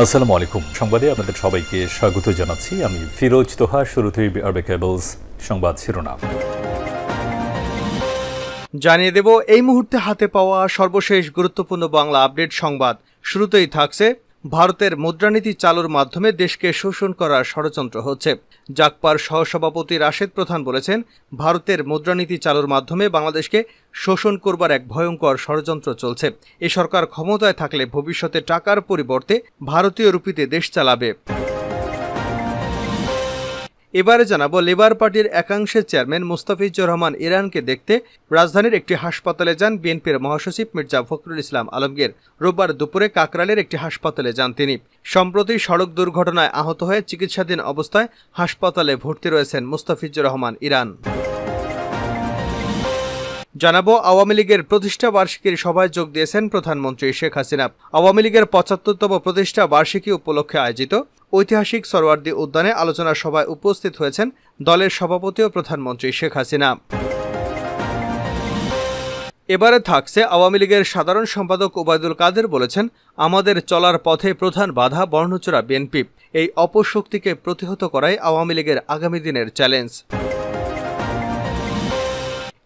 আসসালামু আলাইকুম। সংবাদে আপনাদের সবাইকে স্বাগত জানাচ্ছি। আমি ফিরোজ তোহা, শুরুতেই আরবে কেবলস সংবাদ শিরোনাম। জানিয়ে দেব, এই মুহূর্তে হাতে পাওয়া সর্বশেষ গুরুত্বপূর্ণ বাংলা আপডেট সংবাদ। শুরুতেই থাকছে ভারতের মুদ্রানীতি চালুর মাধ্যমে দেশকে শোষণ করার ষড়যন্ত্র হচ্ছে। জাকপার সহসভাপতি রাশেদ প্রধান বলেছেন, ভারতের মুদ্রানীতি চালুর মাধ্যমে বাংলাদেশকে শোষণ করবার এক ভয়ঙ্কর ষড়যন্ত্র চলছে। এ সরকার ক্ষমতায় থাকলে ভবিষ্যতে টাকার পরিবর্তে ভারতীয় রুপিতে দেশ চালাবে। এবারে জানাব লেবার পার্টির একাংশের চেয়ারম্যান মুস্তাফিজুর রহমান ইরানকে দেখতে রাজধানীর একটি হাসপাতালে যান বিএনপির মহাসচিব মির্জা ফখরুল ইসলাম আলমগীর। রোববার দুপুরে কাকরালের একটি হাসপাতালে যান তিনি। সম্প্রতি সড়ক দুর্ঘটনায় আহত হয়ে চিকিৎসাধীন অবস্থায় হাসপাতালে ভর্তি রয়েছেন মুস্তাফিজুর রহমান ইরান। জানাব, আওয়ামী লীগের প্রতিষ্ঠা বার্ষিকীর সভায় যোগ দিয়েছেন প্রধানমন্ত্রী শেখ হাসিনা। আওয়ামী লীগের পঁচাত্তরতম প্রতিষ্ঠা বার্ষিকী উপলক্ষে আয়োজিত ঐতিহাসিক সরওয়ার্দী উদ্যানে আলোচনা সভায় উপস্থিত হয়েছেন দলের সভাপতি ও প্রধানমন্ত্রী শেখ হাসিনা। এবারে থাকছে আওয়ামী লীগের সাধারণ সম্পাদক ওবায়দুল কাদের বলেছেন, আমাদের চলার পথে প্রধান বাধা বর্ণচূড়া বিএনপি। এই অপশক্তিকে প্রতিহত করাই আওয়ামী লীগের আগামী দিনের চ্যালেঞ্জ।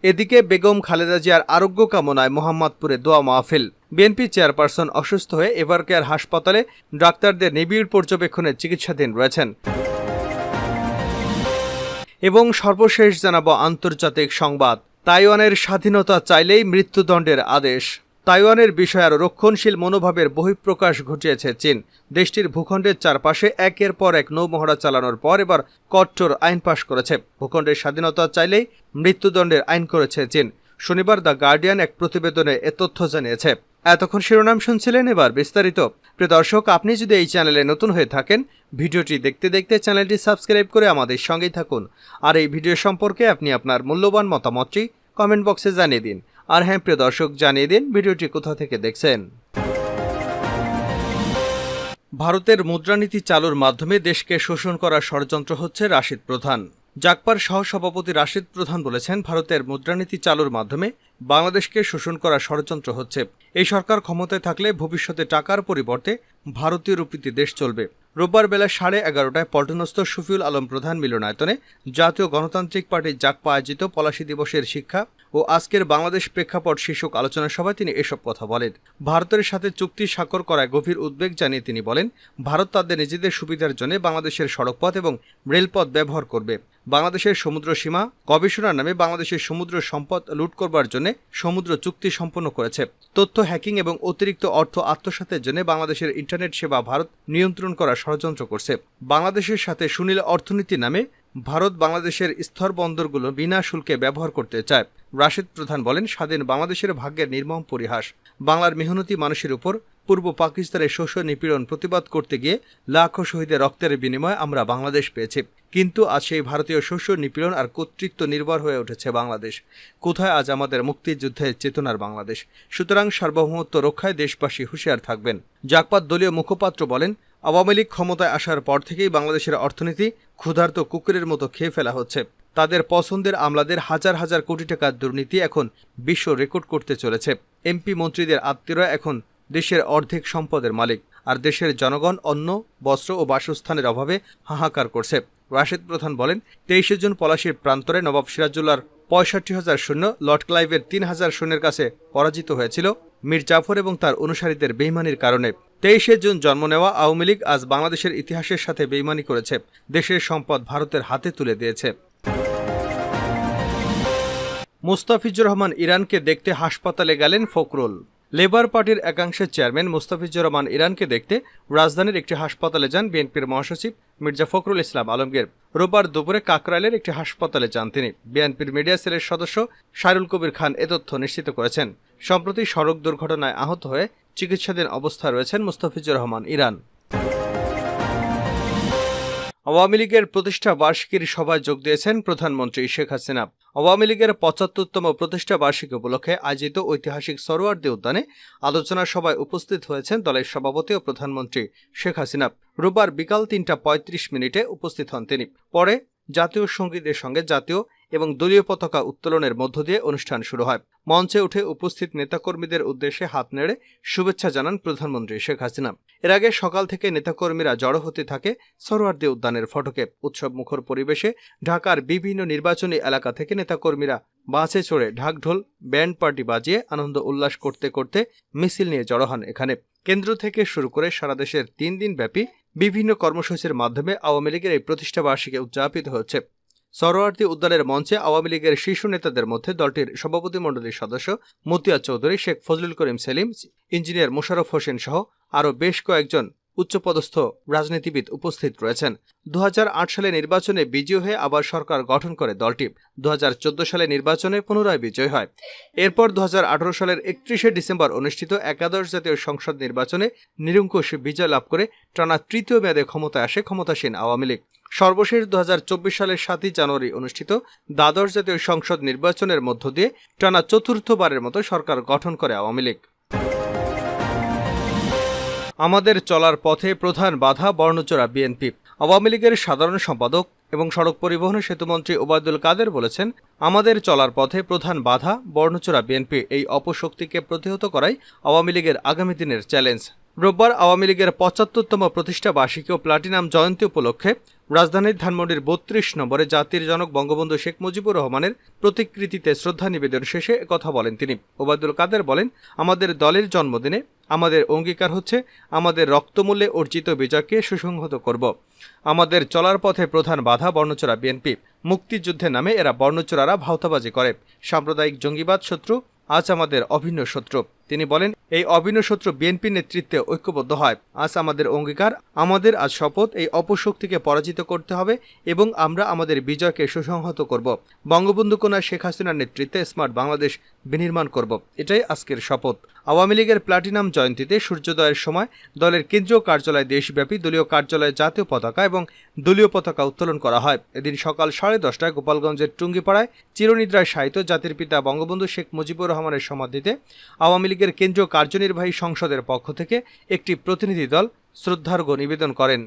এদিকে বেগম খালেদা জিয়ার আরোগ্য কামনায় মোহাম্মদপুরে দোয়া মাহফিল। বিএনপি চেয়ারপারসন অসুস্থ হয়ে এভারকেয়ার হাসপাতালে ডাক্তারদের নিবিড় পর্যবেক্ষণে চিকিৎসাধীন রয়েছেন। এবং সর্বশেষ জানাব আন্তর্জাতিক সংবাদ। তাইওয়ানের স্বাধীনতা চাইলেই মৃত্যুদণ্ডের আদেশ। তাইওয়ানের বিষয়ে আরও রক্ষণশীল মনোভাবের বহিঃপ্রকাশ ঘটিয়েছে চীন। দেশটির ভূখণ্ডের চারপাশে একের পর এক নৌমহড়া চালানোর পর এবার কঠোর আইন পাশ করেছে। ভূখণ্ডের স্বাধীনতা চাইলেই মৃত্যুদণ্ডের আইন করেছে চীন। শনিবার দ্য গার্ডিয়ান এক প্রতিবেদনে এ তথ্য জানিয়েছে। এতক্ষণ শিরোনাম শুনছিলেন এবার বিস্তারিত। প্রিয় দর্শক, আপনি যদি এই চ্যানেলে নতুন হয়ে থাকেন, ভিডিওটি দেখতে দেখতে চ্যানেলটি সাবস্ক্রাইব করে আমাদের সঙ্গেই থাকুন। আর এই ভিডিও সম্পর্কে আপনি আপনার মূল্যবান মতামতটি কমেন্ট বক্সে জানিয়ে দিন। আর হ্যাঁ প্রিয় দর্শক, জানিয়ে দিন ভিডিওটি কোথা থেকে দেখছেন। ভারতের মুদ্রানীতি চালুর মাধ্যমে দেশকে শোষণ করার ষড়যন্ত্র হচ্ছে রাশিদ প্রধান। জাকপার সহসভাপতি রাশিদ প্রধান বলেছেন, ভারতের মুদ্রানীতি চালুর মাধ্যমে বাংলাদেশকে শোষণ করার ষড়যন্ত্র হচ্ছে। এই সরকার ক্ষমতায় থাকলে ভবিষ্যতে টাকার পরিবর্তে ভারতীয় রুপিতে দেশ চলবে। রোববার বেলা সাড়ে এগারোটায় পল্টনস্থ শফিউল আলম প্রধান মিলনায়তনে জাতীয় গণতান্ত্রিক পার্টির জাকপা আয়োজিত পলাশী দিবসের শিক্ষা ও আজকের বাংলাদেশ প্রেক্ষাপট শীর্ষক আলোচনা সভায় তিনি এসব কথা বলেন। ভারতের সাথে চুক্তি স্বাক্ষর করায় গভীর উদ্বেগ জানিয়ে তিনি বলেন, ভারত তাদের নিজেদের সুবিধার জন্য বাংলাদেশের সড়কপথ এবং রেলপথ ব্যবহার করবে। বাংলাদেশের সমুদ্র সীমা গবেষণার নামে বাংলাদেশের সমুদ্র সম্পদ লুট করবার জন্য সমুদ্র চুক্তি সম্পন্ন করেছে। তথ্য হ্যাকিং এবং অতিরিক্ত অর্থ আত্মসাতের জন্য বাংলাদেশের ইন্টারনেট সেবা ভারত নিয়ন্ত্রণ করার ষড়যন্ত্র করছে। বাংলাদেশের সাথে সুনীল অর্থনীতি নামে ভারত বাংলাদেশের স্থর বন্দরগুলো বিনা শুল্কে ব্যবহার করতে চায়। রাশেদ প্রধান বলেন, স্বাধীন বাংলাদেশের ভাগ্যের নির্মম পরিহাস। বাংলার মেহনতি মানুষের উপর পূর্ব পাকিস্তানের শোষণ নিপীড়ন প্রতিবাদ করতে গিয়ে লাখো শহীদের রক্তের বিনিময়ে আমরা বাংলাদেশ পেয়েছি। কিন্তু আজ সেই ভারতীয় শোষণ, নিপীড়ন আর কর্তৃত্ব নির্ভর হয়ে উঠেছে বাংলাদেশ। কোথায় আজ আমাদের মুক্তিযুদ্ধের চেতনার বাংলাদেশ? সুতরাং সার্বভৌমত্ব রক্ষায় দেশবাসী হুঁশিয়ার থাকবেন। জাকপাত দলীয় মুখপাত্র বলেন, আওয়ামী লীগ ক্ষমতায় আসার পর থেকেই বাংলাদেশের অর্থনীতি ক্ষুধার্ত কুকুরের মতো খেয়ে ফেলা হচ্ছে। তাদের পছন্দের আমলাদের হাজার হাজার কোটি টাকার দুর্নীতি এখন বিশ্ব রেকর্ড করতে চলেছে। এমপি মন্ত্রীদের আত্মীয়রা এখন দেশের অর্ধেক সম্পদের মালিক, আর দেশের জনগণ অন্ন, বস্ত্র ও বাসস্থানের অভাবে হাহাকার করছে। রাশেদ প্রধান বলেন, তেইশে জুন পলাশির প্রান্তরে নবাব সিরাজুল্লাহর পঁয়ষট্টি হাজার সৈন্য লর্ড ক্লাইভের তিন হাজার সৈন্যের কাছে পরাজিত হয়েছিল মীর জাফর এবং তার অনুসারীদের বেইমানির কারণে। তেইশে জুন জন্ম নেওয়া আওয়ামী লীগ আজ বাংলাদেশের ইতিহাসের সাথে বেইমানি করেছে। দেশের সম্পদ ভারতের হাতে তুলে দিয়েছে। মুস্তাফিজুর রহমান ইরানকে দেখতে হাসপাতালে গেলেন ফখরুল। লেবার পার্টির একাংশের চেয়ারম্যান মুস্তাফিজুর রহমান ইরানকে দেখতে রাজধানীর একটি হাসপাতালে যান বিএনপির মহাসচিব মির্জা ফখরুল ইসলাম আলমগীর। রোববার দুপুরে কাকরাইলের একটি হাসপাতালে যান তিনি। বিএনপির মিডিয়া সেলের সদস্য শাহরুল কবির খান এ তথ্য নিশ্চিত করেছেন। সম্প্রতি সড়ক দুর্ঘটনায় আহত হয়ে চিকিৎসাধীন অবস্থায় রয়েছেন মুস্তাফিজুর রহমান ইরান। আওয়ামী লীগের প্রতিষ্ঠা বার্ষিকীর সভায় যোগ দিয়েছেন প্রধানমন্ত্রী শেখ হাসিনা। আওয়ামী লীগের পঁচাত্তরতম প্রতিষ্ঠা বার্ষিকী উপলক্ষে আয়োজিত ঐতিহাসিক সরোয়ার্দী উদ্যানে আলোচনা সভায় উপস্থিত হয়েছেন দলের সভাপতি ও প্রধানমন্ত্রী শেখ হাসিনা। রোববার বিকাল তিনটা পঁয়ত্রিশ মিনিটে উপস্থিত হন তিনি। পরে জাতীয় সঙ্গীতের সঙ্গে জাতীয় এবং দলীয় পতাকা উত্তোলনের মধ্য দিয়ে অনুষ্ঠান শুরু হয়। মঞ্চে উঠে উপস্থিত নেতাকর্মীদের উদ্দেশ্যে হাত নেড়ে শুভেচ্ছা জানান প্রধানমন্ত্রী শেখ হাসিনা। এর আগে সকাল থেকে নেতাকর্মীরা জড়ো হতে থাকে সরোয়ার্দী উদ্যানের ফটকে। উৎসব মুখর পরিবেশে ঢাকার বিভিন্ন নির্বাচনী এলাকা থেকে নেতাকর্মীরা বাসে চড়ে ঢাকঢোল, ব্যান্ড পার্টি বাজিয়ে আনন্দ উল্লাস করতে করতে মিছিল নিয়ে জড়ো হন এখানে। কেন্দ্র থেকে শুরু করে সারা দেশের তিন দিন ব্যাপী বিভিন্ন কর্মসূচির মাধ্যমে আওয়ামী লীগের এই প্রতিষ্ঠাবার্ষিকী উদযাপিত হচ্ছে। সরোয়ার্দী উদ্যানের মঞ্চে আওয়ামী লীগের শীর্ষ নেতাদের মধ্যে দলটির সভাপতিমণ্ডলীর সদস্য মতিয়া চৌধুরী, শেখ ফজলুল করিম সেলিম, ইঞ্জিনিয়ার মোশারফ হোসেন সহ আরও বেশ কয়েকজন উচ্চপদস্থ রাজনীতিবিদ উপস্থিত রয়েছেন। দুহাজার আট সালে নির্বাচনে বিজয়ী হয়ে আবার সরকার গঠন করে দলটি। দুহাজার চোদ্দ সালে নির্বাচনে পুনরায় বিজয় হয়। এরপর দুহাজার আঠারো সালের একত্রিশে ডিসেম্বর অনুষ্ঠিত একাদশ জাতীয় সংসদ নির্বাচনে নিরঙ্কুশ বিজয় লাভ করে টানা তৃতীয় মেয়াদে ক্ষমতায় আসে ক্ষমতাসীন আওয়ামী লীগ। সর্বশেষ দু হাজার চব্বিশ সালের সাতই জানুয়ারি অনুষ্ঠিত দ্বাদশ জাতীয় সংসদ নির্বাচনের মধ্য দিয়ে টানা চতুর্থবারের মতো সরকার গঠন করে আওয়ামী লীগ। আমাদের চলার পথে প্রধান বাধা বর্ণচোরা বিএনপি। আওয়ামী লীগের সাধারণ সম্পাদক এবং সড়ক পরিবহন সেতুমন্ত্রী ওবায়দুল কাদের বলেছেন, আমাদের চলার পথে প্রধান বাধা বর্ণচোরা বিএনপি। এই অপশক্তিকে প্রতিহত করাই আওয়ামী লীগের আগামী দিনের চ্যালেঞ্জ। রোববার আওয়ামী লীগের পঁচাত্তরতম প্রতিষ্ঠা বার্ষিকী ও প্লাটিনাম জয়ন্তী উপলক্ষে রাজধানীর ধানমন্ডির বত্রিশ নম্বরে জাতির জনক বঙ্গবন্ধু শেখ মুজিবুর রহমানের প্রতিকৃতিতে শ্রদ্ধা নিবেদন শেষে কথা বলেন তিনি। ওবায়দুল কাদের বলেন, আমাদের দলের জন্মদিনে আমাদের অঙ্গীকার হচ্ছে আমাদের রক্তমূল্যে অর্জিত বিজয়কে সুসংহত করব। আমাদের চলার পথে প্রধান বাধা বর্ণচোরা বিএনপি। মুক্তিযুদ্ধের নামে এরা বর্ণচোরারা ভাওতাবাজি করে। সাম্প্রদায়িক জঙ্গিবাদ শত্রু, আজ আমাদের অভিন্ন শত্রু। তিনি বলেন, এই অভিন্ন শত্রু বিএনপি নেতৃত্বে ঐক্যবদ্ধ হয়। আজ আমাদের অঙ্গীকার, আমাদের আজ শপথ এই অপশক্তিকে পরাজিত করতে হবে এবং আমরা আমাদের বিজয়কে সুসংহত করব। বঙ্গবন্ধু কন্যা শেখ হাসিনার নেতৃত্বে স্মার্ট বাংলাদেশ বিনির্মাণ করব। এটাই আজকের শপথ। আওয়ামী লীগের প্লাটিনাম জয়ন্তীতে সূর্যোদয়ের সময় দলের কেন্দ্রীয় কার্যালয় দেশব্যাপী দলীয় কার্যালয়ে জাতীয় পতাকা এবং দলীয় পতাকা উত্তোলন করা হয়। এদিন সকাল সাড়ে দশটায় গোপালগঞ্জের টুঙ্গিপাড়ায় চিরনিদ্রায় শায়িত জাতির পিতা বঙ্গবন্ধু শেখ মুজিবুর রহমানের সমাধিতে আওয়ামী লীগের কেন্দ্রীয় কার্যনির্বাহী সংসদের পক্ষ থেকে একটি প্রতিনিধি দল শ্রদ্ধার্ঘ্য নিবেদন করেন।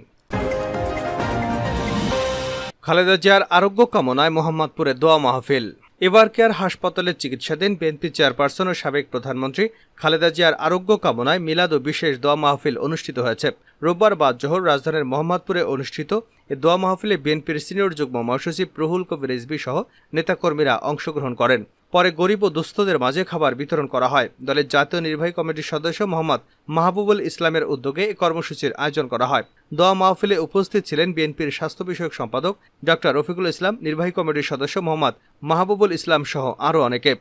খালেদা জিয়ার আরোগ্য কামনায় মোহাম্মদপুরে দোয়া মাহফিল। এবার কেয়ার হাসপাতালে চিকিৎসাধীন বিএনপি চেয়ারপারসন ও সাবেক প্রধানমন্ত্রী খালেদা জিয়ার আরোগ্য কামনায় মিলাদ ও বিশেষ দোয়া মাহফিল অনুষ্ঠিত হয়েছে। রোববার বাদ জোহর রাজধানীর মোহাম্মদপুরে অনুষ্ঠিত এ দোয়া মাহফিলে বিএনপির সিনিয়র যুগ্ম মহাসচিব রুহুল কবির রিজভি সহ নেতাকর্মীরা অংশগ্রহণ করেন। পরে গরিব ও দুস্থদের মাঝে খাবার বিতরণ করা হয়। দলের জাতীয় নির্বাহী কমিটির সদস্য মোহাম্মদ মাহবুবুল ইসলামের উদ্যোগে এ কর্মসূচির আয়োজন করা হয়। দোয়া মাহফিলে উপস্থিত ছিলেন বিএনপির স্বাস্থ্য বিষয়ক সম্পাদক ডক্টর রফিকুল ইসলাম, নির্বাহী কমিটির সদস্য মোহাম্মদ মাহবুবুল ইসলাম সহ আরও অনেকে।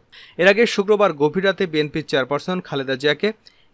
এর আগে শুক্রবার গভীর রাতে বিএনপির চেয়ারপারসন খালেদা জিয়াকে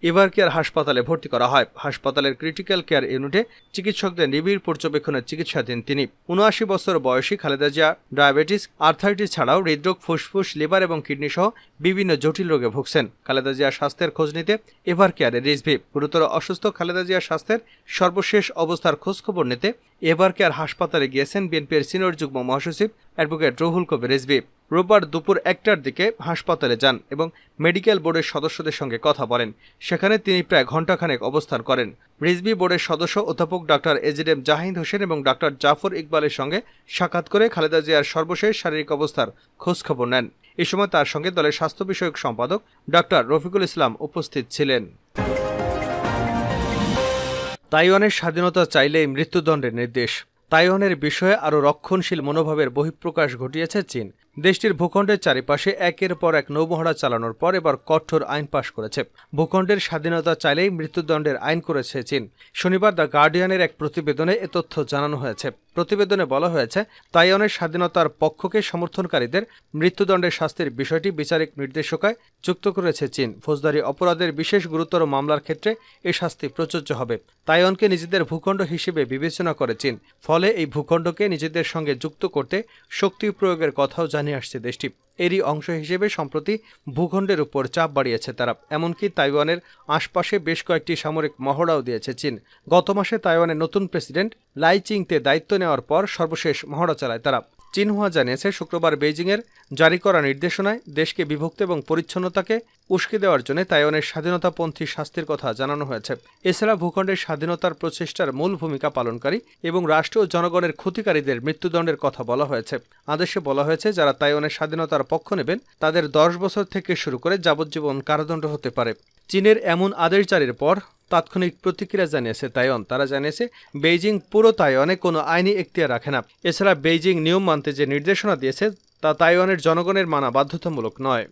এভার কেয়ার হাসপাতালে ভর্তি করা হয়? হাসপাতালের ক্রিটিক্যাল কেয়ার ইউনিটে চিকিৎসকদের নিবিড় পর্যবেক্ষণে চিকিৎসাধীন তিনি। উনআশি বছর বয়সী খালেদা জিয়া ডায়াবেটিস আর্থাইটিস ছাড়াও হৃদরোগ, ফুসফুস, লিভার এবং কিডনি সহ বিভিন্ন জটিল রোগে ভুগছেন। খালেদা জিয়ার স্বাস্থ্যের খোঁজ নিতে এভার কেয়ারে রিজভি? গুরুতর অসুস্থ খালেদা জিয়ার স্বাস্থ্যের সর্বশেষ অবস্থার খোঁজখবর নিতে এভার কেয়ার হাসপাতালে গিয়েছেন বিএনপির সিনিয়র যুগ্ম মহাসচিব অ্যাডভোকেট রুহুল কবির রিজভি রোববার দুপুর একটার দিকে হাসপাতালে যান এবং মেডিকেল বোর্ডের সদস্যদের সঙ্গে কথা বলেন। সেখানে তিনি প্রায় ঘণ্টাখানেক অবস্থান করেন। রিজবি বোর্ডের সদস্য অধ্যাপক ডাক্তার এজিডেম জাহিদ হোসেন এবং ডাক্তার জাফর ইকবালের সঙ্গে সাক্ষাৎ করে খালেদা জিয়ার সর্বশেষ শারীরিক অবস্থার খোঁজখবর নেন। এ সময় তার সঙ্গে দলের স্বাস্থ্য বিষয়ক সম্পাদক ডাক্তার রফিকুল ইসলাম উপস্থিত ছিলেন। তাইওয়ানের স্বাধীনতা চাইলেই মৃত্যুদণ্ডের নির্দেশ। তাইওয়ানের বিষয়ে আরও রক্ষণশীল মনোভাবের বহিঃপ্রকাশ ঘটিয়েছে চীন। দেশটির ভূখণ্ডের চারিপাশে একের পর এক নৌমহড়া চালানোর পর এবার কঠোর আইন পাশ করেছে। ভূখণ্ডের স্বাধীনতা চাইলেই মৃত্যুদণ্ডের আইন করেছে চীন। শনিবার দ্য গার্ডিয়ানের এক প্রতিবেদনে এ তথ্য জানানো হয়েছে। প্রতিবেদনে বলা হয়েছে, তাইওয়ানের স্বাধীনতার পক্ষকে সমর্থনকারীদের মৃত্যুদণ্ডের শাস্তির বিষয়টি বিচারিক নির্দেশকায় যুক্ত করেছে চীন। ফৌজদারি অপরাধের বিশেষ গুরুতর মামলার ক্ষেত্রে এই শাস্তি প্রযোজ্য হবে। তাইওয়ানকে নিজেদের ভূখণ্ড হিসেবে বিবেচনা করে চীন, ফলে এই ভূখণ্ডকে নিজেদের সঙ্গে যুক্ত করতে শক্তি প্রয়োগের কথাও জানিয়ে আসছে দেশটি। এরই অংশ হিসেবে সম্প্রতি ভূখণ্ডের উপর চাপ বাড়িয়েছে তারা। এমনকি তাইওয়ানের আশপাশে বেশ কয়েকটি সামরিক মহড়াও দিয়েছে চীন। গত মাসে তাইওয়ানের নতুন প্রেসিডেন্ট লাই চিংতে দায়িত্ব নেওয়ার পর সর্বশেষ মহড়া চালায় তারা। চিনহুয়া জানিয়েছে, শুক্রবার বেইজিংয়ের জারি করা নির্দেশনায় দেশকে বিভক্ত এবং পরিচ্ছন্নতাকে উস্কে দেওয়ার জন্য তাইওয়ানের স্বাধীনতাপন্থী শাস্তির কথা জানানো হয়েছে। এছাড়া ভূখণ্ডের স্বাধীনতার প্রচেষ্টার মূল ভূমিকা পালনকারী এবং রাষ্ট্র ও জনগণের ক্ষতিকারীদের মৃত্যুদণ্ডের কথা বলা হয়েছে। আদেশে বলা হয়েছে, যারা তাইওয়ানের স্বাধীনতার পক্ষ নেবেন, তাদের দশ বছর থেকে শুরু করে যাবজ্জীবন কারাদণ্ড হতে পারে। চীনের এমন আদেশ জারির পর তাৎক্ষণিক প্রতিক্রিয়া জানিয়েছে তাইওয়ান। তারা জানিয়েছে, বেইজিং পুরো তাইওয়ানে কোনো আইনি এখতিয়ার রাখে না। এছাড়া বেইজিং নিয়ম মানতে যে নির্দেশনা দিয়েছে, তা তাইওয়ানের জনগণের মানা বাধ্যতামূলক নয়।